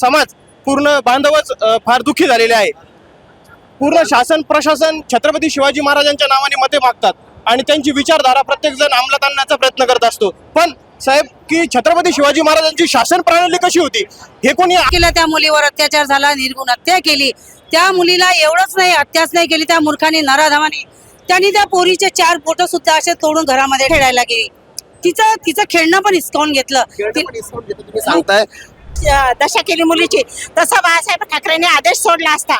समाज पूर्ण बांधवच फार दुःखी झालेले आहे. पूर्ण शासन प्रशासन छत्रपती शिवाजी महाराजांच्या नावाने मते मागतात आणि त्यांची विचारधारा प्रत्येक जण अंमलात आणण्याचा प्रयत्न करत असतो. पण साहेब की छत्रपती शिवाजी महाराजांची शासन प्रणाली कशी होती हे कोणी केलं त्या मुलीवर अत्याचार झाला निर्गुण हत्या केली. त्या मुलीला एवढंच नाही हत्याच नाही केली त्या मूर्खाने नराधमाने त्यांनी त्या पोरीचे चार फोटो सुद्धा असे तोडून घरामध्ये खेळायला गेली. तिचं तिचं खेळणं पण हिसकावून घेतलं. सांगताय. दशा केली मुलीची. तसं बाळासाहेब ठाकरेंनी आदेश सोडला असता.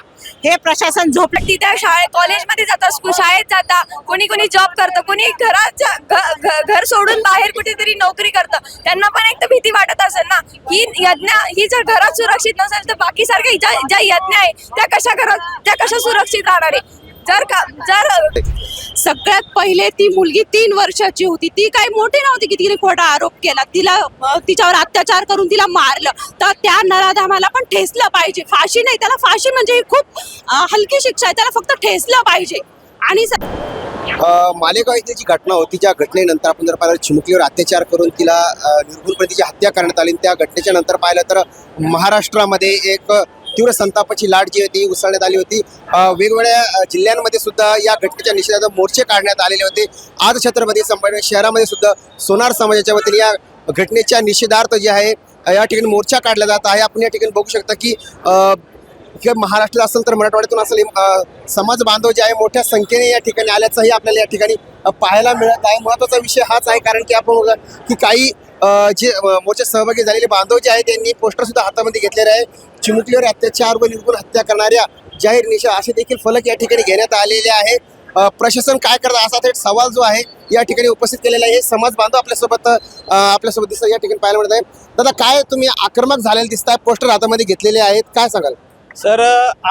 हे प्रशासन झोपलं. तिथं त्या शाळेत कॉलेजमध्ये जातात शाळेत जाता कोणी कोणी जॉब करतं कोणी घराच्या घर सोडून बाहेर कुठेतरी नोकरी करतं. त्यांना पण एक तर भीती वाटत असेल ना ही यज्ञ ही जर घरात सुरक्षित नसेल तर बाकी सारख्या ज्या ज्या यज्ञ आहे त्या कशा घरात त्या कशा सुरक्षित राहणार आहे? जर का जर सगळ्यात पहिले ती मुलगी तीन वर्षाची होती. ती काही मोठी नव्हती की तिने खोटा आरोप केला. तिला तिच्यावर अत्याचार करून तिला मारलं. तर त्या नराधामाला पण ठेसलं पाहिजे. फाशी नाही त्याला फाशी म्हणजे ही खूप हलकी शिक्षा आहे. त्याला फक्त ठेसलं पाहिजे. आणि मालेगाव इथे जी घटना होती ज्या घटनेनंतर आपण जर पाहिलं चिमुकलीवर अत्याचार करून तिला अ, तिची हत्या करण्यात आली. त्या घटनेच्या नंतर पाहिलं तर महाराष्ट्रामध्ये एक तीव्र संतापाची लाट जी होती उसळण्यात आली होती. वेगवेगळ्या जिल्ह्यांमध्ये सुद्धा या घटनेच्या निषेधार्थ मोर्चे काढण्यात आलेले होते. आज छत्रपती संभाजी शहरामध्ये सुद्धा सोनार समाजाच्या वतीने या घटनेच्या निषेधार्थ जे आहे या ठिकाणी मोर्चा काढला जात आहे. आपण या ठिकाणी बघू शकता की किंवा महाराष्ट्र असेल तर मराठवाड्यातून असेल समाज बांधव जे आहे मोठ्या संख्येने या ठिकाणी आल्याचंही आपल्याला या ठिकाणी पाहायला मिळत आहे. महत्त्वाचा विषय हाच आहे कारण की आपण की काही जे अ, मोर्चात सहभागी झालेले बांधव जे आहेत त्यांनी पोस्टर सुद्धा हातामध्ये घेतलेले आहे चिमुकलीवर अत्याचार व निर्गुण हत्या करणाऱ्या जाहीर निशा असे देखील फलक या ठिकाणी घेण्यात आलेले आहे. प्रशासन काय करतं असा थेट सवाल जो आहे या ठिकाणी उपस्थित केलेला आहे. हे समाज बांधव आपल्यासोबत आपल्यासोबत दिसत या ठिकाणी पाहायला मिळत आहे. दादा काय तुम्ही आक्रमक झालेले आहे पोस्टर हातामध्ये घेतलेले आहेत. काय सांगाल? सर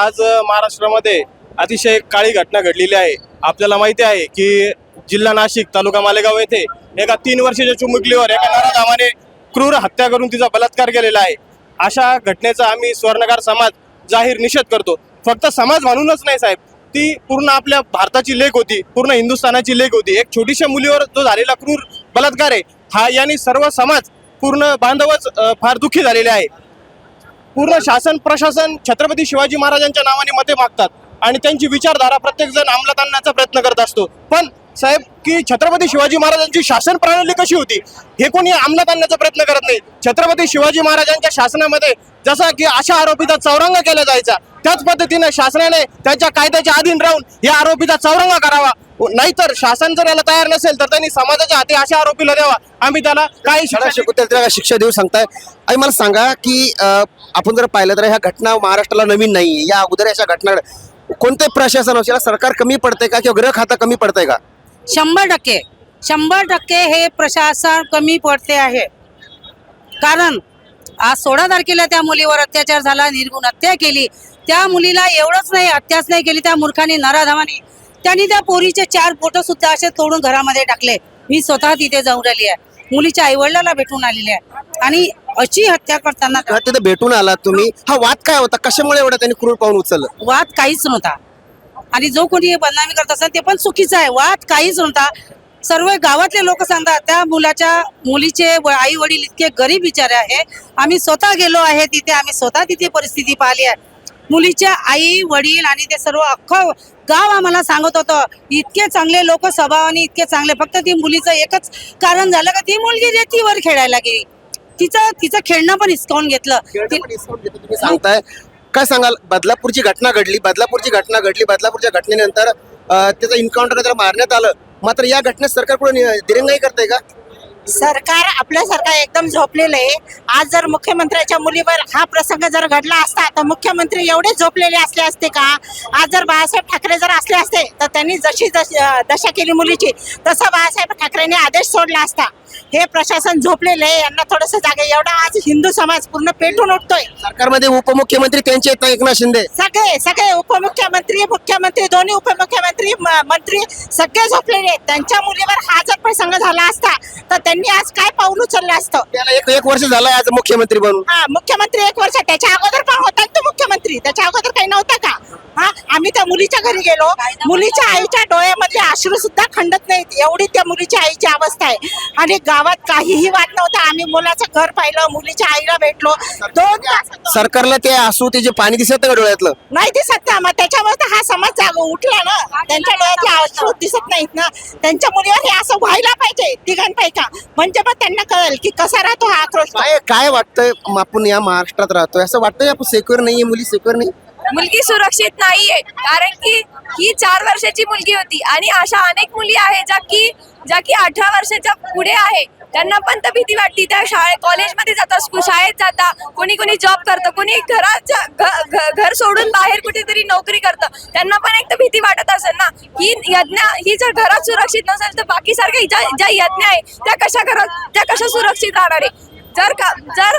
आज महाराष्ट्रामध्ये अतिशय काळी घटना घडलेली आहे. आपल्याला माहिती आहे की जिल्हा नाशिक तालुका मालेगाव येथे एका तीन वर्षाच्या चुमुकलीवर एका नराधामाने क्रूर हत्या करून तिचा बलात्कार केलेला आहे. अशा घटनेचा आम्ही स्वर्णकार समाज जाहीर निषेध करतो. फक्त समाज म्हणूनच नाही साहेब. ती पूर्ण आपल्या भारताची लेख होती पूर्ण हिंदुस्थानाची लेख होती. एक छोटीशा मुलीवर जो झालेला क्रूर बलात्कार आहे हा यांनी सर्व समाज पूर्ण बांधवच फार दुःखी झालेले आहे. पूर्ण शासन प्रशासन छत्रपती शिवाजी महाराजांच्या नावाने मते मागतात आणि त्यांची विचारधारा प्रत्येकजण अंमलात आणण्याचा प्रयत्न करत असतो. पण साहेब की छत्रपती शिवाजी महाराजांची शासन प्रणाली कशी होती? हे कोणी अंमलात आणण्याचा प्रयत्न करत नाही. छत्रपती शिवाजी महाराजांच्या शासनामध्ये जसा की अशा आरोपीचा चौरंग केला जायचा. त्याच पद्धतीने शासनाने त्याच्या कायद्याच्या अधीन राहून या आरोपीचा चौरंग करावा. नाहीतर शासन जर याला तयार नसेल तर त्यांनी समाजाच्या हाती अशा आरोपीला द्यावा. आम्ही त्याला काही शाळा शिक्षा शिकवतील त्याला शिक्षा देऊ सांगताय. आई मला सांगा की आपण जर पाहिलं तर ह्या घटना महाराष्ट्राला नवीन नाही या अगोदर अशा घटना कोणते प्रशासन असेल? सरकार कमी पडतंय का किंवा गृह खातं कमी पडतंय का? शंभर टक्के. शंभर टक्के हे प्रशासन कमी पडते आहे. कारण आज सोळा तारखेला त्या मुलीवर अत्याचार झाला निर्गुण हत्या केली. त्या मुलीला एवढंच नाही हत्याच नाही केली त्या मूर्खाने नराधमाने त्यांनी त्या पोरीचे चार फोटो सुद्धा असे तोडून घरामध्ये टाकले. मी स्वतः तिथे जाऊन आली आहे. मुलीच्या आईवडिलाला भेटून आलेली आहे. आणि अशी हत्या करताना तिथे भेटून आला तुम्ही. हा वाद काय होता? कशामुळे एवढा त्यांनी क्रूर पाहून उचललं? वाद काहीच नव्हता. आणि जो कोणी हे बदनामी करत असेल ते पण चुकीचं आहे. वाद काहीच नव्हता. सर्व गावातले लोक सांगतात त्या मुलाच्या मुलीचे आई वडील इतके गरीब बिचारे आहे. आम्ही स्वतः गेलो आहे तिथे आम्ही स्वतः तिथे परिस्थिती पाहिली आहे. मुलीच्या आई वडील आणि ते सर्व अख्खं गाव आम्हाला सांगत होतं इतके चांगले लोक स्वभावाने इतके चांगले फक्त ती मुलीचं एकच कारण झालं का ती मुलगी रेतीवर खेळायला गेली. तिचं तिचं खेळणं पण हिसकावून घेतलं. सांगताय काय सांगाल? बदलापूरची घटना घडली बदलापूरची घटना घडली बदलापूरच्या घटनेनंतर त्याचं इन्काउंटर त्याला मारण्यात आलं. मात्र या घटनेत सरकार पुढे दिरंगाई करते का? सरकार आपलं सरकार एकदम झोपलेलं आहे. आज जर मुख्यमंत्र्याच्या मुलीवर हा प्रसंग जर घडला असता तर मुख्यमंत्री एवढे झोपलेले असले असते का? आज जर बाळासाहेब ठाकरे जर असले असते तर त्यांनी जशी दशा केली मुलीची तसं बाळासाहेब ठाकरेंनी आदेश सोडला असता. हे प्रशासन झोपलेलं आहे. यांना थोडस जागे एवढा आज हिंदू समाज पूर्ण पेटून उठतोय. सरकारमध्ये उपमुख्यमंत्री त्यांचे एकनाथ शिंदे? सगळे सगळे उपमुख्यमंत्री मुख्यमंत्री दोन्ही उपमुख्यमंत्री मंत्री सगळे झोपलेले आहेत. त्यांच्या मुलीवर हा जर प्रसंग झाला असता तर त्यांनी आज काय पाऊल उचललं असतं? त्याला एक एक वर्ष झालं आज मुख्यमंत्री बनून. हा मुख्यमंत्री एक वर्ष. त्याच्या अगोदर पण होता तो मुख्यमंत्री. त्याच्या अगोदर काही नव्हता का? हा आम्ही त्या मुलीच्या घरी गेलो. मुलीच्या आईच्या डोळ्यामधले अश्रू सुद्धा खंडत नाहीत. एवढी त्या मुलीच्या आईची अवस्था आहे. आणि गावात काहीही वाट नव्हतं. आम्ही मुलाचं घर पाहिलं मुलीच्या आईला भेटलो. दोन तास सरकारला ते असू ते जे पाणी दिसत नाही का डोळ्यातलं? नाही दिसत ना. मग त्याच्यामुळे तर हा समाज जाग उठला ना. त्यांच्या डोळ्यातले अश्रू दिसत नाहीत ना. त्यांच्या मुलीवर हे असं व्हायला पाहिजे. तिघांपैका. म्हणजे मग त्यांना कळेल की कसा राहतो हा आक्रोश. काय काय वाटतंय म आपण या महाराष्ट्रात राहतोय? असं वाटतंय आपण सेक्युअर नाहीये मुली सेक्युअर नाही? मुलगी सुरक्षित नाहीये. कारण की ही चार वर्षाची मुलगी होती आणि अशा अनेक मुली आहेत ज्या की ज्या की अठरा वर्षाच्या पुढे आहे. त्यांना पण तर भीती वाटते. त्या शाळेत कॉलेजमध्ये जातात शाळेत जाता कोणी कोणी जॉब करतं कोणी घराच्या घर सोडून बाहेर कुठेतरी नोकरी करतं. त्यांना पण एक तर भीती वाटत असेल ना ही यज्ञ ही जर घरात सुरक्षित नसेल तर बाकी सारख्या ज्या ज्या यज्ञ आहे त्या कशा घरात त्या कशा सुरक्षित राहणार आहे? जर का जर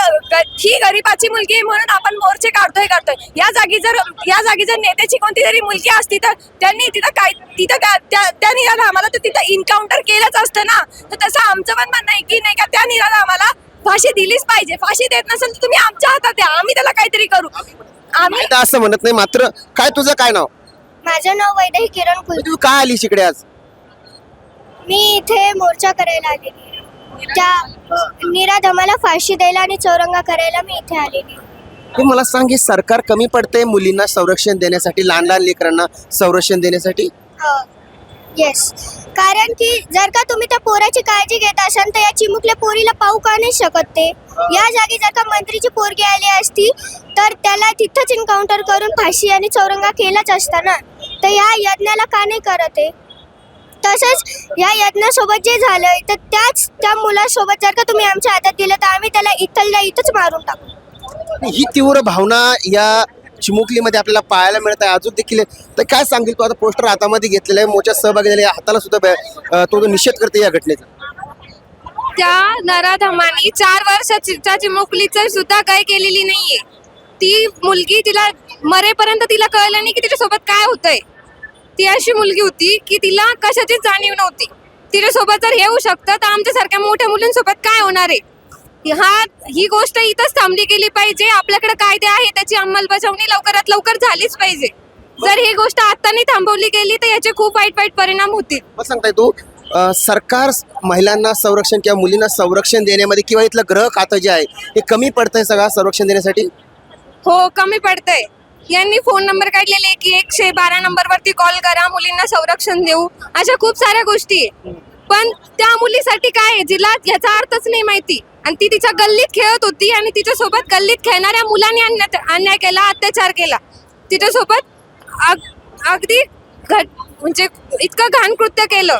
ही गरीबाची मुलगी आहे म्हणून आपण मोर्चे काढतोय काढतोय. या जागी जर या जागी जर नेत्याची कोणती तरी मुलगी असती तर त्यांनी तिथं काय तिथं त्या त्या- त्या निराला आम्हाला तर तिथं इन्काउंटर केलंच असतं ना. तर तसं आमचं पण म्हणणं आहे की नाही का त्या निराला आम्हाला फाशी दिलीच पाहिजे. फाशी देत नसेल तर तुम्ही आमच्या हातात द्या. आम्ही त्याला काहीतरी करू. आम्ही आता असं म्हणत नाही. मात्र काय तुझं काय नाव? माझं नाव वैदेही किरण कुल तू काय आलीस इकडे आज? मी इथे मोर्चा करायला आलेली. त्या नीरा धमाला फाशी द्यायला आणि चौरंगा करायला मी इथे आलेली. तू मला सांग हे सरकार कमी पडतंय मुलींना संरक्षण देण्यासाठी लहान लहान लेकरांना संरक्षण देण्यासाठी? येस कारण की जर का तुम्ही त्या पोराची काळजी घेत असाल तर या चिमुकल्या पोरीला पाहू का नाही शकत ते? या जागी जर का मंत्रीची पोरगी आली असती तर त्याला तिथंच एन्काउंटर करून फाशी आणि चौरंगा केलाच असता ना? तर या यज्ञाला का नाही करत आहे तसंच या यज्ञासोबत जे झालंय तर त्याच त्या मुलासोबत जर का तुम्ही आमच्या हातात दिलं तर आम्ही त्याला इथल्या इथंच मारून टाकू. ही तीव्र भावना या चिमुकलीमध्ये आपल्याला पाहायला मिळत आहे. अजून देखील. तर काय सांगेल तू? आता पोस्टर हातामध्ये घेतलेलं आहे मोठ्या सहभागी झाले हाताला सुद्धा बॅ- अं, तो जो निषेध करते या घटनेचा. त्या नराधमानी चार वर्षाच्या चिमुकलीचं सुद्धा काय केलेली नाहीये. ती मुलगी तिला मरेपर्यंत तिला कळलं नाही की तिच्यासोबत काय होतंय. ती अशी मुलगी होती की तिला कशाचीच जाणीव नव्हती. तिच्यासोबत जर हे होऊ शकतं तर आमच्यासारख्या मोठ्या मुलींसोबत काय होणार आहे? हा ही गोष्ट इथंच थांबली गेली पाहिजे. आपल्याकडे कायदे आहे त्याची अंमलबजावणी लवकरात लवकर झालीच पाहिजे. जर ही गोष्ट आता नाही थांबवली गेली तर याचे खूप वाईट वाईट परिणाम होतील. मग सांगताय तू अं, सरकार महिलांना संरक्षण किंवा मुलींना संरक्षण देण्यामध्ये किंवा इथलं ग्रह खातं जे आहे हे कमी पडतंय सगळं संरक्षण देण्यासाठी? हो कमी पडतंय. यांनी फोन नंबर काढलेले की एकशे बारा नंबरवरती कॉल करा मुलींना संरक्षण देऊ अशा खूप साऱ्या गोष्टी. आहे पण त्या मुलीसाठी काय आहे? जिला याचा अर्थच नाही माहिती. आणि ती तिच्या गल्लीत खेळत होती आणि तिच्यासोबत गल्लीत खेळणाऱ्या मुलांनी अन्याय अन्याय केला अत्याचार केला. तिच्यासोबत अग- अगदी घट म्हणजे इतकं घाण कृत्य केलं.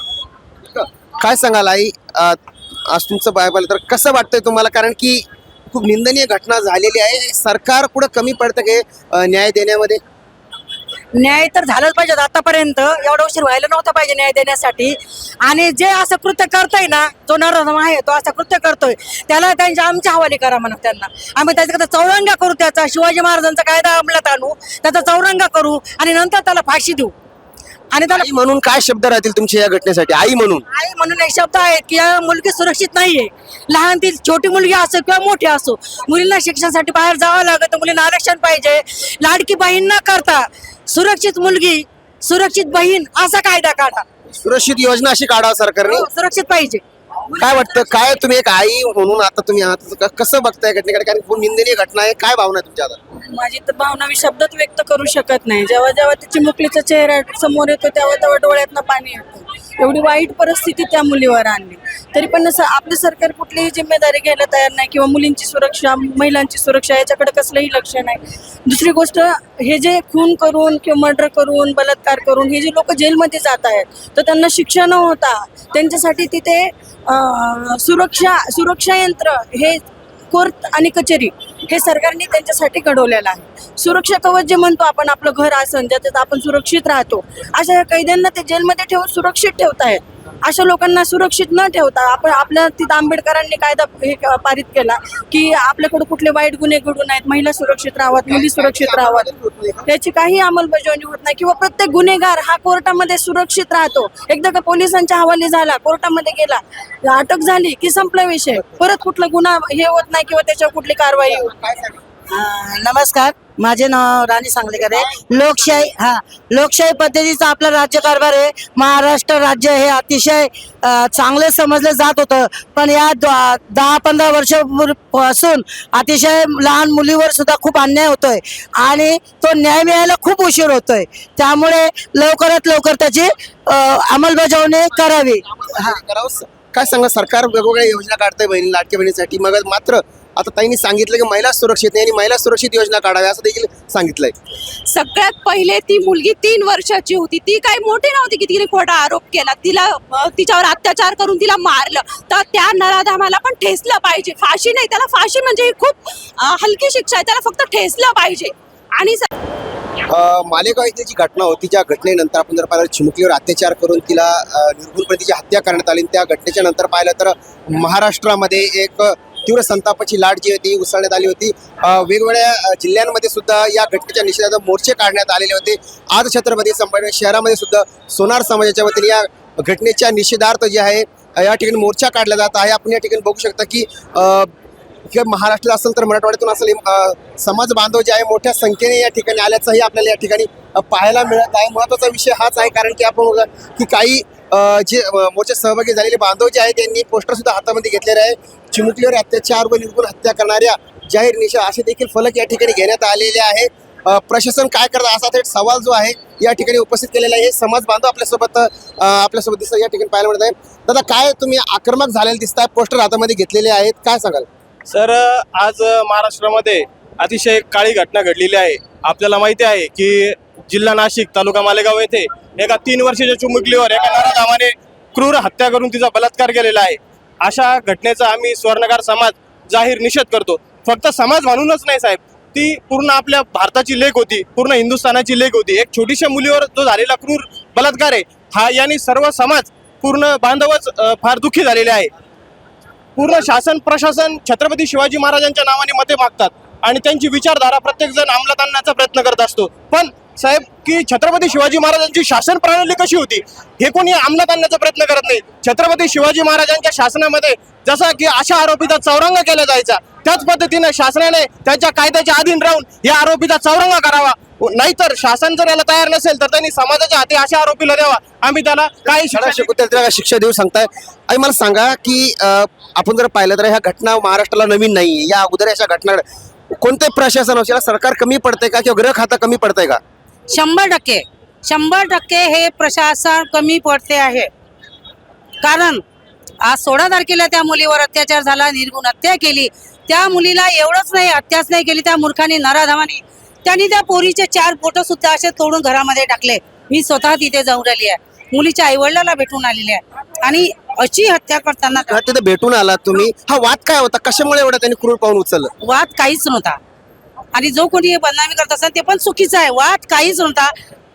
काय सांगाल आई? आज तुमचं बायबल तर कसं वाटतंय तुम्हाला? कारण की खूप निंदनीय घटना झालेली आहे. सरकार कुठं कमी पडतं हे न्याय देण्यामध्ये? न्याय तर झालंच पाहिजे आतापर्यंत. एवढा उशीर व्हायला नव्हता पाहिजे न्याय देण्यासाठी. आणि जे असं कृत्य करतोय ना जो नरम आहे तो असं कृत्य करतोय त्याला त्यांच्या आमच्या हवाली करा म्हणा त्यांना. आम्ही त्याच्याकडे चौरंगा करू त्याचा शिवाजी महाराजांचा कायदा अंमलात आणू त्याचा चौरंगा करू आणि नंतर त्याला फाशी देऊ. आणि त्याला आई म्हणून काय शब्द राहतील तुमच्या या घटनेसाठी? आई म्हणून. आई म्हणून एक शब्द आहे की या मुलगी सुरक्षित नाहीये. लहान ती छोटी मुलगी असो किंवा मोठी असो मुलींना शिक्षणासाठी बाहेर जावं लागत मुलींना आरक्षण पाहिजे. लाडकी बहीण न करता सुरक्षित मुलगी सुरक्षित बहीण असा कायदा काढा. सुरक्षित योजना अशी काढावं सरकारने. हो, सुरक्षित पाहिजे. काय वाटतं? काय तुम्ही एक आई म्हणून आता तुम्ही आहात? कसं बघताय घटनेकडे? कारण खूप निंदनीय घटना आहे. काय भावना आहे तुमच्या आता? माझी तर भावना मी शब्दात व्यक्त करू शकत नाही. जेव्हा जेव्हा तिची मुकलीचा चेहरा समोर येतो तेव्हा तेव्हा डोळ्यातनं पाणी येतं. एवढी वाईट परिस्थिती त्या मुलीवर आणली. तरी पण आपलं सरकार कुठलीही जिम्मेदारी घ्यायला तयार नाही किंवा मुलींची सुरक्षा महिलांची सुरक्षा याच्याकडे कसलंही लक्ष नाही. दुसरी गोष्ट हे जे खून करून किंवा मर्डर करून बलात्कार करून हे जे लोक जेलमध्ये जात आहेत तर त्यांना शिक्षा न होता त्यांच्यासाठी तिथे सुरक्षा सुरक्षा यंत्र हे कोर्ट आणि कचेरी हे सरकारने त्यांच्यासाठी घडवलेलं आहे. सुरक्षा कवच जे म्हणतो आपण आपलं घर आसन ज्याच्यात आपण सुरक्षित राहतो अशा कैद्यांना ते जेलमध्ये ठेवून सुरक्षित ठेवत आहेत अशा लोकांना सुरक्षित न ठेवता आपण आपल्या तिथं आंबेडकरांनी कायदा हे पारित केला की आपल्याकडे कुठले वाईट गुन्हे घडू नयेत महिला सुरक्षित राहावत मुली सुरक्षित राहावत त्याची काही अंमलबजावणी होत नाही किंवा प्रत्येक गुन्हेगार हा कोर्टामध्ये सुरक्षित राहतो. एकदा का पोलिसांच्या हवाली झाला कोर्टामध्ये गेला अटक झाली की संपला विषय. परत कुठला गुन्हा हे होत नाही किंवा त्याच्यावर कुठली कारवाई होत नाही. नमस्कार. माझे नाव राणी सांगलेकर आहे. लोकशाही हा लोकशाही पद्धतीचा आपला राज्यकारभार आहे. महाराष्ट्र राज्य हे अतिशय चांगले समजले जात होतं. पण या दहा पंधरा वर्षापासून अतिशय लहान मुलीवर सुद्धा खूप अन्याय होतोय. आणि तो न्याय मिळायला खूप उशीर होतोय. त्यामुळे लवकरात लवकर त्याची अंमलबजावणी करावी. हा. काय सांगा सरकार वेगवेगळ्या योजना काढतंय बहिणी लाडक्या बहिणीसाठी. मग मात्र आता ताईंनी सांगितलं की महिला सुरक्षित नाही आणि महिला सुरक्षित योजना काढाव्या असं देखील सांगितलंय. सगळ्यात पहिले ती मुलगी तीन वर्षाची होती. ती काही मोठी नव्हती की तिने खोटा आरोप केला. तिला अ, तिच्यावर अत्याचार करून तिला मारलं. तर त्या नराधामाला पण ठेसलं पाहिजे. फाशी नाही त्याला फाशी म्हणजे ही खूप अ, हलकी शिक्षा आहे. त्याला फक्त ठेसलं पाहिजे. आणि स- अ, मालेगाव इथे जी घटना होती ज्या घटनेनंतर आपण जर पाहिलं चिमुकलीवर अत्याचार करून तिला अ, निर्घुणपणे तिची हत्या करण्यात आली. आणि त्या घटनेच्या नंतर पाहिलं तर महाराष्ट्रामध्ये एक तीव्र संतापाची लाट जी होती उसळण्यात आली होती. वेगवेगळ्या जिल्ह्यांमध्ये सुद्धा या घटनेच्या निषेधार्थ मोर्चे काढण्यात आलेले होते. आज छत्रपती संभाजी शहरामध्ये सुद्धा सोनार समाजाच्या वतीने या घटनेच्या निषेधार्थ जे आहे या ठिकाणी मोर्चा काढला जात आहे. आपण या ठिकाणी बघू शकता की किंवा महाराष्ट्र असेल तर मराठवाड्यातून असेल समाज बांधव जे आहे मोठ्या संख्येने या ठिकाणी आल्याचंही आपल्याला या ठिकाणी पाहायला मिळत आहे. महत्त्वाचा विषय हाच आहे कारण की आपण की काही जे अ, मोर्चात सहभागी झालेले बांधव जे आहेत त्यांनी पोस्टर सुद्धा हातामध्ये घेतलेले आहे चिमुकलीवर अत्याचार व निर्गुण हत्या करणाऱ्या जाहीर निशा असे देखील फलक या ठिकाणी घेण्यात आलेले आहे. प्रशासन काय करतं असा थेट सवाल जो आहे या ठिकाणी उपस्थित केलेला आहे. हे समाज बांधव आपल्यासोबत आपल्यासोबत दिसत या ठिकाणी पाहायला मिळत आहे. दादा काय तुम्ही आक्रमक झालेले दिसताय? पोस्टर हातामध्ये घेतलेले आहेत. काय सांगाल? सर आज महाराष्ट्रामध्ये अतिशय काळी घटना घडलेली आहे. आपल्याला माहिती आहे की जिल्हा नाशिक तालुका मालेगाव येथे एका तीन वर्षाच्या चुमुकलीवर एका नराधामाने क्रूर हत्या करून तिचा बलात्कार केलेला आहे. अशा घटनेचा आम्ही स्वर्णकार समाज जाहीर निषेध करतो. फक्त समाज म्हणूनच नाही साहेब. ती पूर्ण आपल्या भारताची लेख होती पूर्ण हिंदुस्थानाची लेख होती. एक छोटीशा मुलीवर जो झालेला क्रूर बलात्कार आहे हा यांनी सर्व समाज पूर्ण बांधवच फार दुःखी झालेले आहे. पूर्ण शासन प्रशासन छत्रपती शिवाजी महाराजांच्या नावाने मते मागतात आणि त्यांची विचारधारा प्रत्येकजण अंमलात आणण्याचा प्रयत्न करत असतो. पण साहेब की छत्रपती शिवाजी महाराजांची शासन प्रणाली कशी होती? हे कोणी अंमलात आणण्याचा प्रयत्न करत नाही. छत्रपती शिवाजी महाराजांच्या शासनामध्ये जसा की अशा आरोपीचा चौरंग केला जायचा. त्याच पद्धतीने शासनाने त्याच्या कायद्याच्या अधीन राहून या आरोपीचा चौरंग करावा. नाहीतर शासन जर याला तयार नसेल तर त्यांनी समाजाच्या हाती अशा आरोपीला द्यावा. आम्ही त्याला काही शाळा शिक्षा शिकवते त्याला शिक्षा देऊ सांगताय. आणि मला सांगा की आपण जर पाहिलं तर ह्या घटना महाराष्ट्राला नवीन नाही या अगोदर अशा घटना कोणते प्रशासन असेल? सरकार कमी पडतंय का किंवा गृह खाता कमी पडतंय का? शंभर टक्के. शंभर टक्के हे प्रशासन कमी पडते आहे. कारण आज सोळा तारखेला त्या मुलीवर अत्याचार झाला निर्गुण हत्या केली. त्या मुलीला एवढंच नाही हत्याच नाही केली त्या मूर्खाने नराधामाने त्यांनी त्या पोरीचे चार फोटो सुद्धा असे तोडून घरामध्ये टाकले. मी स्वतः तिथे जाऊन आली आहे. मुलीच्या आईवडिलाला भेटून आलेली आहे. आणि अशी हत्या करताना तिथे भेटून आला तुम्ही. हा वाद काय होता? कशामुळे एवढा त्यांनी क्रूर पाहून उचललं? वाद काहीच नव्हता. आणि जो कोणी हे बदनामी करत असेल ते पण चुकीचं आहे. वाद काहीच नव्हता.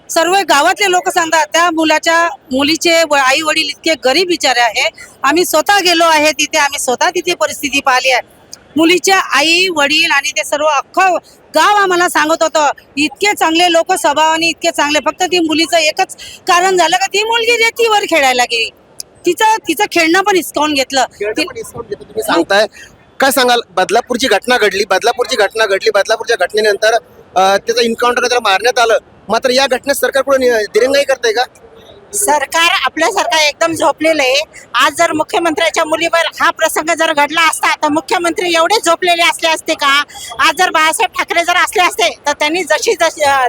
सर्व गावातले लोक सांगतात त्या मुलाच्या मुलीचे आई वडील इतके गरीब बिचारे आहे. आम्ही स्वतः गेलो आहे तिथे आम्ही स्वतः तिथे परिस्थिती पाहिली आहे. मुलीच्या आई वडील आणि ते सर्व अख्खं गाव आम्हाला सांगत होतं इतके चांगले लोक स्वभावाने इतके चांगले फक्त ती मुलीचं एकच कारण झालं का ती मुलगी रेतीवर खेळायला गेली. तिचं तिचं खेळणं पण हिसकावून घेतलं. सांगताय काय सांगाल? बदलापूरची घटना घडली बदलापूरची घटना घडली बदलापूरच्या घटनेनंतर त्याचं इन्काउंटर त्याला मारण्यात आलं मात्र या घटनेत सरकार पुढे दिरंगाई करतंय का? सरकार आपलं सरकार एकदम झोपलेलं आहे. आज जर मुख्यमंत्र्याच्या मुलीवर हा प्रसंग जर घडला असता तर मुख्यमंत्री एवढे झोपलेले असले असते का? आज जर बाळासाहेब ठाकरे जर असले असते तर त्यांनी जशी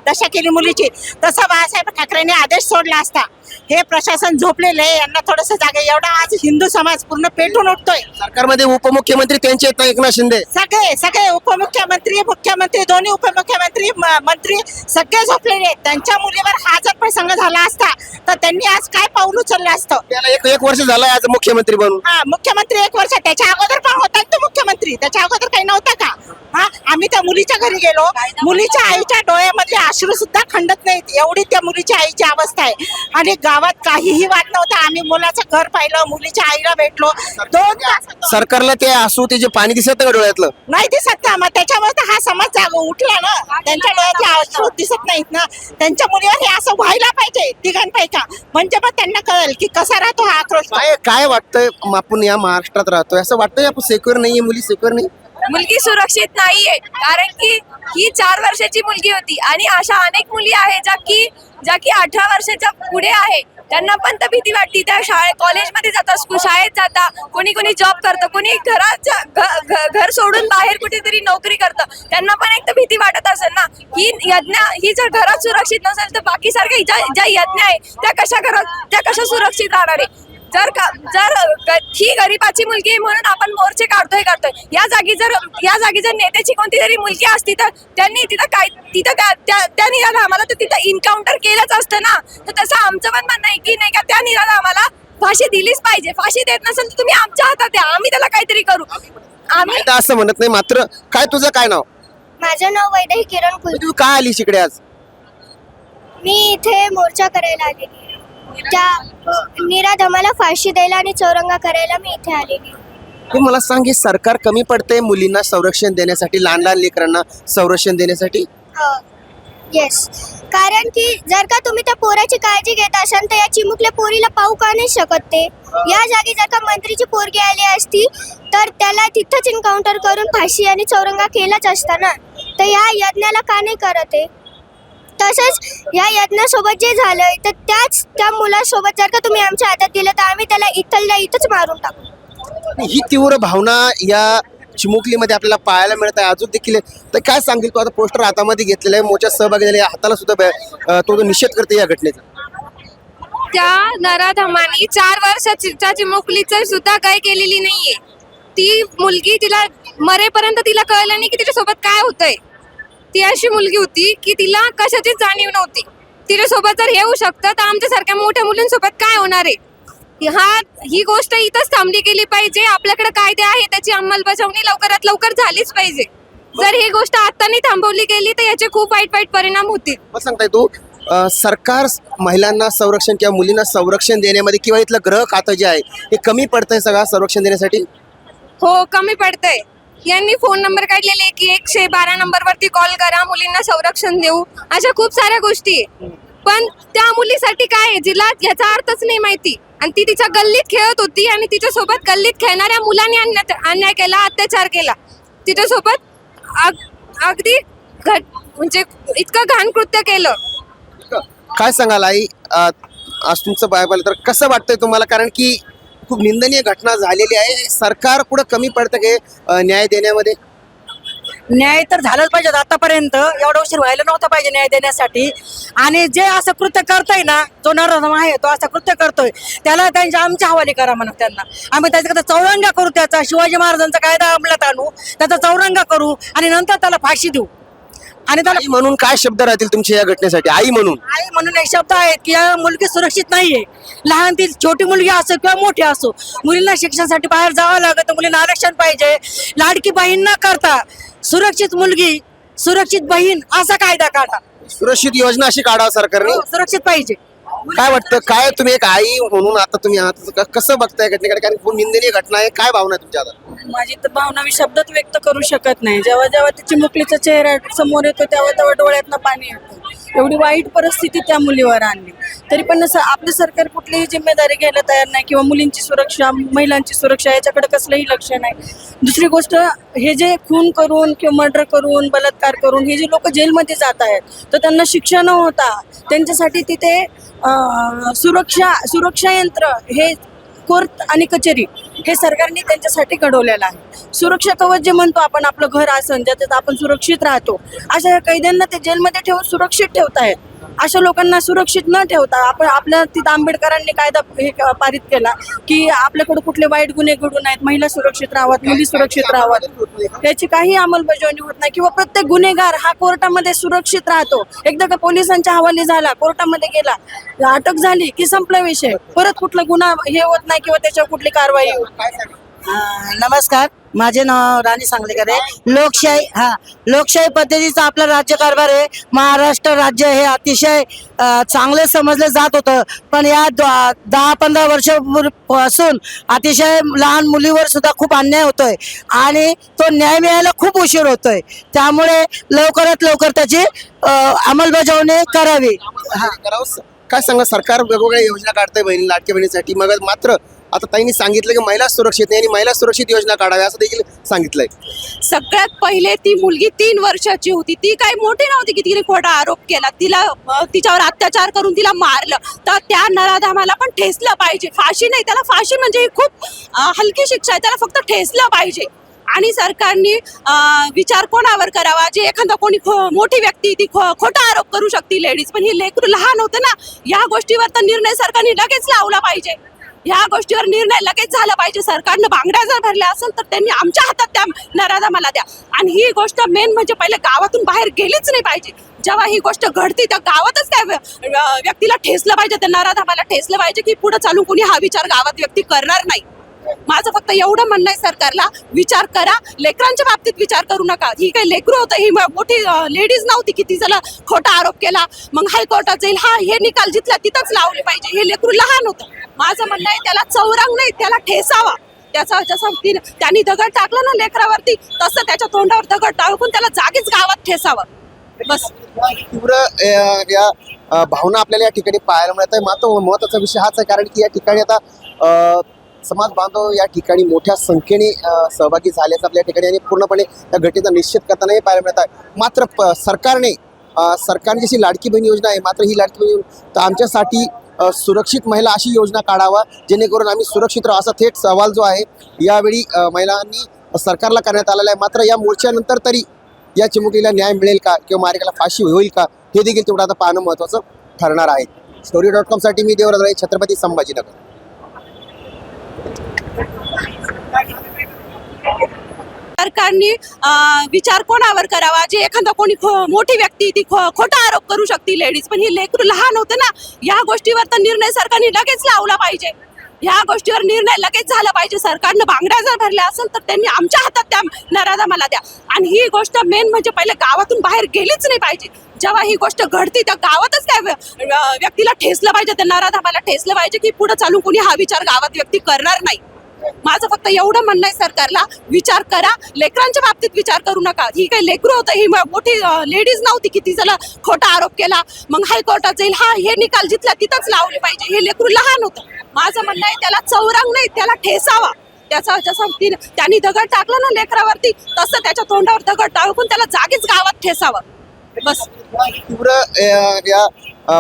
दशा केली मुलीची तसं बाळासाहेब ठाकरेंनी आदेश सोडला असता. हे प्रशासन झोपलेलं आहे. यांना थोडस जागे एवढा आज हिंदू समाज पूर्ण पेटून उठतोय. सरकारमध्ये उपमुख्यमंत्री त्यांचे एकनाथ शिंदे? सगळे सगळे उपमुख्यमंत्री मुख्यमंत्री दोन्ही उपमुख्यमंत्री मंत्री सगळे झोपलेले आहेत. त्यांच्या मुलीवर हा जर प्रसंग झाला असता तर त्यांनी आज काय पाऊल उचललं असतं? त्याला एक एक वर्ष झालंय आज मुख्यमंत्री बनून. हा मुख्यमंत्री एक वर्ष. त्याच्या अगोदर पण होता ना तो मुख्यमंत्री. त्याच्या अगोदर काही नव्हता का? हा आम्ही त्या मुलीच्या घरी गेलो. मुलीच्या आईच्या डोळ्यामधले अश्रू सुद्धा खंडत नाहीत. एवढी त्या मुलीच्या आईची अवस्था आहे. आणि गावात काहीही वाद नव्हता. आम्ही मुलाचं घर पाहिलं मुलीच्या आईला भेटलो. दोन तास सरकारला ते असू ते जे पाणी दिसत नाही का डोळ्यातलं? नाही दिसत ना. मग त्याच्यामुळे तर हा समाज जाग उठला ना. त्यांच्या डोळ्यातले अश्रू दिसत नाहीत ना. त्यांच्या मुलीवर हे असं व्हायला पाहिजे. तिघांपैका. म्हणजे मग त्यांना कळेल की कसा राहतो हा आक्रोश. काय काय वाटतंय आपण या महाराष्ट्रात राहतोय? असं वाटतंय आपण सेक्युअर नाहीये मुली सेक्युअर नाही? मुलगी सुरक्षित नाहीये. कारण की ही चार वर्षाची मुलगी होती आणि अशा अनेक मुली आहेत ज्या की ज्या की अठरा वर्षाच्या पुढे आहे. त्यांना पण तर भीती वाटते. त्या शाळेत कॉलेजमध्ये जातात शाळेत जाता कोणी कोणी जॉब करतं कोणी घराच्या घर सोडून बाहेर कुठेतरी नोकरी करतं. त्यांना पण एक तर भीती वाटत असेल ना. ही यज्ञ ही जर घरात सुरक्षित नसेल तर बाकी सारख्या ज्या ज्या यज्ञ आहे त्या कशा घरात त्या कशा सुरक्षित राहणार आहे? जर का जर ही गरीबाची मुलगी आहे म्हणून आपण मोर्चे काढतोय काढतोय. या जागी जर या जागी जर नेत्याची कोणती तरी मुलगी असती तर त्यांनी तिथं काय तिथं त्या त्या- त्या निराला आम्हाला तर तिथं इन्काउंटर केलंच असतं ना. तर तसं आमचं पण म्हणणं आहे की नाही का त्या निराला आम्हाला फाशी दिलीच पाहिजे. फाशी देत नसेल तर तुम्ही आमच्या हातात द्या. आम्ही त्याला काहीतरी करू. आम्ही आता असं म्हणत नाही. मात्र काय तुझं काय नाव? माझं नाव वैदेही किरण कुल तू काय आलीस इकडे आज? मी इथे मोर्चा करायला आलेली. त्या नीरा धमाला फाशी द्यायला आणि चौरंगा करायला मी इथे आलेली. तू मला सांग हे सरकार कमी पडतंय मुलींना संरक्षण देण्यासाठी लहान लहान लेकरांना संरक्षण देण्यासाठी? येस कारण की जर का तुम्ही त्या पोराची काळजी घेत असाल तर या चिमुकल्या पोरीला पाहू का नाही शकत ते? या जागी जर का मंत्रीची पोरगी आली असती तर त्याला तिथंच एन्काउंटर करून फाशी आणि चौरंगा केलाच असता ना? तर या यज्ञाला का नाही करत आहे तसंच या यज्ञासोबत जे झालंय तर त्याच त्या मुलासोबत जर का तुम्ही आमच्या हातात दिलं तर आम्ही त्याला इथल्या इथंच मारून टाकू. ही तीव्र भावना या चिमुकलीमध्ये आपल्याला पाहायला मिळत आहे. अजून देखील. तर काय सांगेल तू? आता पोस्टर हातामध्ये घेतलेलं आहे मोठ्या सहभागी झाले हाताला सुद्धा बे- अं, तो जो निषेध करते या घटनेचा. त्या नराधमानी चार वर्षाच्या चिमुकलीचं सुद्धा काही केलेली नाहीये. ती मुलगी तिला मरेपर्यंत तिला कळलं नाही की तिच्यासोबत काय होतंय. ती अशी मुलगी होती की तिला कशाचीच जाणीव नव्हती. तिच्यासोबत जर हे होऊ शकतं तर आमच्यासारख्या मोठ्या मुलींसोबत काय होणार आहे? हा ही गोष्ट इथंच थांबली गेली पाहिजे. आपल्याकडे कायदे आहे त्याची अंमलबजावणी लवकरात लवकर झालीच पाहिजे. जर ही गोष्ट आता नाही थांबवली गेली तर याचे खूप वाईट वाईट परिणाम होतील. मग सांगताय तू अं, सरकार महिलांना संरक्षण किंवा मुलींना संरक्षण देण्यामध्ये किंवा इथलं ग्रह खातं जे आहे हे कमी पडतंय सगळं संरक्षण देण्यासाठी? हो कमी पडतंय. यांनी फोन नंबर काढलेले की एकशे बारा नंबर वरती कॉल करा मुलींना संरक्षण देऊ. अशा खूप साऱ्या गोष्टी. आहे. पण त्या मुलीसाठी काय आहे? जिला याचा अर्थच नाही माहिती. आणि ती तिच्या गल्लीत खेळत होती आणि तिच्यासोबत गल्लीत खेळणाऱ्या मुलांनी अन्याय अन्याय केला अत्याचार केला. तिच्यासोबत अग- अगदी घट म्हणजे इतकं घाण कृत्य केलं. काय सांगाल आई? आज तुमचं बायबल तर कसं वाटतंय तुम्हाला? कारण की खूप निंदनीय घटना झालेली आहे. सरकार कुठं कमी पडतं का न्याय देण्यामध्ये? न्याय तर झालंच पाहिजे आतापर्यंत. एवढा उशीर व्हायला नव्हता पाहिजे न्याय देण्यासाठी. आणि जे असं कृत्य करतोय ना जो नरम आहे तो असं कृत्य करतोय त्याला त्यांच्या आमच्या हवाली करा म्हणा त्यांना. आम्ही त्याच्याकडे चौरंगा करू त्याचा शिवाजी महाराजांचा कायदा अंमलात आणू त्याचा चौरंगा करू आणि नंतर त्याला फाशी देऊ. आणि त्याला आई म्हणून काय शब्द राहतील तुमच्या या घटनेसाठी? आई म्हणून. आई म्हणून एक शब्द आहेत की या मुलगी सुरक्षित नाहीये. लहान ती छोटी मुलगी असो किंवा मोठी असो मुलींना शिक्षणासाठी बाहेर जावं लागत मुलींना आरक्षण पाहिजे. लाडकी बहीण न करता सुरक्षित मुलगी सुरक्षित बहीण असा कायदा काढा. सुरक्षित योजना अशी काढावं सरकारने. हो, सुरक्षित पाहिजे. काय वाटतं? काय तुम्ही एक आई म्हणून आता तुम्ही आहात? क- कसं बघताय घटनेकडे? कारण खूप निंदनीय घटना आहे. काय भावना आहे तुमच्या आता? माझी तर भावना मी शब्दात व्यक्त करू शकत नाही. जेव्हा जेव्हा तिची मुकलीचा चेहरा समोर येतो तेव्हा तेव्हा डोळ्यातनं पाणी येतं. एवढी वाईट परिस्थिती त्या मुलीवर आणली. तरी पण स- आपलं सरकार कुठलीही जिम्मेदारी घ्यायला तयार नाही किंवा मुलींची सुरक्षा महिलांची सुरक्षा याच्याकडे कसलंही लक्ष नाही. दुसरी गोष्ट हे जे खून करून किंवा मर्डर करून बलात्कार करून हे जे लोक जेलमध्ये जात आहेत तर त्यांना शिक्षा न होता त्यांच्यासाठी तिथे सुरक्षा सुरक्षा यंत्र हे कोर्ट आणि कचेरी हे सरकारने त्यांच्यासाठी घडवलेलं आहे. सुरक्षा कवच जे म्हणतो आपण आपलं घर आसन ज्याच्यात आपण सुरक्षित राहतो अशा कैद्यांना ते जेलमध्ये ठेवून सुरक्षित ठेवत आहेत अशा लोकांना सुरक्षित न ठेवता आपण आपल्या तिथं आंबेडकरांनी कायदा हे पारित केला की आपल्याकडे कुठले वाईट गुन्हे घडू नयेत महिला सुरक्षित राहावत मुली सुरक्षित राहावत त्याची काही अंमलबजावणी होत नाही किंवा प्रत्येक गुन्हेगार हा कोर्टामध्ये सुरक्षित राहतो. एकदा का पोलिसांच्या हवाली झाला कोर्टामध्ये गेला अटक झाली की संपला विषय. परत कुठला गुन्हा हे होत नाही किंवा त्याच्यावर कुठली कारवाई होत नाही. नमस्कार. माझे नाव राणी सांगलीकर आहे. लोकशाही हा लोकशाही पद्धतीचा आपला राज्यकारभार आहे. महाराष्ट्र राज्य हे अतिशय चांगले समजले जात होतं. पण या दहा पंधरा वर्षापासून अतिशय लहान मुलीवर सुद्धा खूप अन्याय होतोय. आणि तो न्याय मिळायला खूप उशीर होतोय. त्यामुळे लवकरात लवकर त्याची अंमलबजावणी करावी. करावं. काय सांगा सरकार वेगवेगळ्या योजना काढतंय बहिणी लाडक्या बहिणीसाठी. मग मात्र आता ताईंनी सांगितलं की महिला सुरक्षित नाही आणि महिला सुरक्षित योजना काढाव्या असं देखील सांगितलंय. सगळ्यात पहिले ती मुलगी तीन वर्षाची होती. ती काही मोठी नव्हती की तिने खोटा आरोप केला. तिला तिच्यावर अत्याचार करून तिला मारलं. तर त्या नराधामाला पण ठेसलं पाहिजे. फाशी नाही त्याला फाशी म्हणजे ही खूप हलकी शिक्षा आहे. त्याला फक्त ठेसलं पाहिजे. आणि सरकारने विचार कोणावर करावा? जे एखादा कोणी खो- मोठी व्यक्ती ती खो- खोटा आरोप करू शकते लेडीज. पण ही लेकरू लहान होतं ना या गोष्टीवर तर निर्णय सरकारने लगेच लावला पाहिजे. ह्या गोष्टीवर निर्णय लगेच झाला पाहिजे. सरकारनं बांगड्या जर भरल्या असेल तर त्यांनी आमच्या हातात त्या नराधा मला द्या. आणि ही गोष्ट मेन म्हणजे पहिले गावातून बाहेर गेलीच नाही पाहिजे. जेव्हा ही गोष्ट घडते त्या गावातच त्या व्यक्तीला ठेसलं पाहिजे. त्या नराधामाला ठेसलं पाहिजे की पुढे चालून कोणी हा विचार गावात व्यक्ती करणार नाही. माझं फक्त एवढं म्हणणं आहे सरकारला विचार करा. लेकरांच्या बाबतीत विचार करू नका. ही काही लेकरू होतं ही मोठी लेडीज नव्हती की तिचा खोटा आरोप केला. मग हायकोर्टात जाईल. हा हे निकाल जिथला तिथंच लावले पाहिजे. हे लेकरू लहान होतं. माझं म्हणणं आहे त्याला चौरंग नाही त्याला ठेसावा. त्याचा जसं ती- त्यांनी दगड टाकला ना लेकरावरती तसं त्याच्या तोंडावर दगड टाकून त्याला जागीच गावात ठेसावं. बस. तीव्र या भावना आपल्याला या ठिकाणी पाहायला मिळत आहे. मात्र महत्त्वाचा विषय हाच आहे कारण की या ठिकाणी आता समाज बांधव या ठिकाणी मोठ्या संख्येने सहभागी झाल्याचं आपल्या ठिकाणी आणि पूर्णपणे या घटनेचा निश्चित करतानाही पाहायला मिळत आहे. मात्र प- सरकारने सरकारने जशी लाडकी बहीण योजना आहे मात्र ही लाडकी बहीण तर आमच्यासाठी सुरक्षित महिला अशी योजना काढावा जेणेकरून आम्ही सुरक्षित राहू असा थेट सवाल जो आहे यावेळी महिलांनी सरकारला करण्यात आलेला आहे. मात्र या मोर्चानंतर तरी या चिमुकलीला न्याय मिळेल का किंवा मारेकाला फाशी होईल का हे देखील तेवढं आता पाहणं महत्त्वाचं ठरणार आहे. स्टोरी डॉट कॉमसाठी मी देवराज छत्रपती संभाजीनगर. सरकारने विचार कोणावर करावा? जे एखादा कोणी खो- मोठी व्यक्ती ती खो- खोटा आरोप करू शकते लेडीज पण ही लेकरू लहान होतं ना या गोष्टीवर तर निर्णय सरकारने लगेच लावला पाहिजे. ह्या गोष्टीवर निर्णय लगेच झाला पाहिजे. सरकारनं बांगड्या जर भरल्या असेल तर त्यांनी आमच्या हातात त्या नराधा मला द्या. आणि ही गोष्ट मेन म्हणजे पहिले गावातून बाहेर गेलीच नाही पाहिजे. जेव्हा ही गोष्ट घडती त्या गावातच त्या व्यक्तीला ठेसलं पाहिजे त्या नराधामाला ठेसलं पाहिजे की पुढे चालून कोणी हा विचार गावात व्यक्ती करणार नाही. माझं फक्त एवढं म्हणणं आहे सरकारला विचार करा लेकरांच्या बाबतीत विचार करू नका. ही काही लेकरू होतं ही मोठी लेडीज नव्हती की तिचा खोटा आरोप केला. मग हायकोर्टात जाईल हा हे निकाल जिथला तिथंच लावले पाहिजे. हे लेकरू लहान होतं. माझं म्हणणं आहे त्याला चौरंग नाही त्याला ठेसावा त्याचा जसं ती- त्यांनी दगड टाकला ना लेकरावरती तसं त्याच्या तोंडावर दगड टाकून त्याला जागीच गावात ठेसावं बस. तीव्र या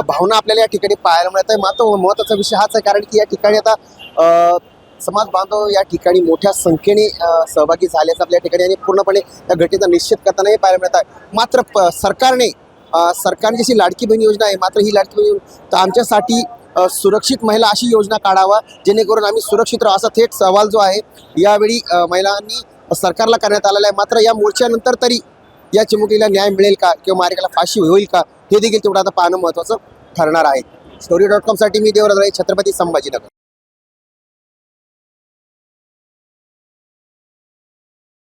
भावना आपल्याला या ठिकाणी पाहायला मिळत आहे. मात्र महत्त्वाचा विषय हाच आहे कारण की या ठिकाणी आता समाज बांधव या ठिकाणी मोठ्या संख्येने सहभागी झाल्याचं आपल्या ठिकाणी आणि पूर्णपणे या घटनेचा निश्चित करतानाही पाहायला मिळत आहे. मात्र प- सरकारने सरकारने जशी लाडकी बहीण योजना आहे मात्र ही लाडकी बहीण तर आमच्यासाठी सुरक्षित महिला अशी योजना काढावा जेणेकरून आम्ही सुरक्षित राहू. असा थेट सवाल जो आहे यावेळी महिलांनी सरकारला करण्यात आलेला आहे. मात्र या मोर्चानंतर तरी या चिमुकलीला न्याय मिळेल का? किंवा मारेकाला फाशी होईल का? हे देखील तेवढं आता पाहणं महत्त्वाचं ठरणार आहे. स्टोरी डॉट कॉमसाठी मी देवराज छत्रपती संभाजीनगर.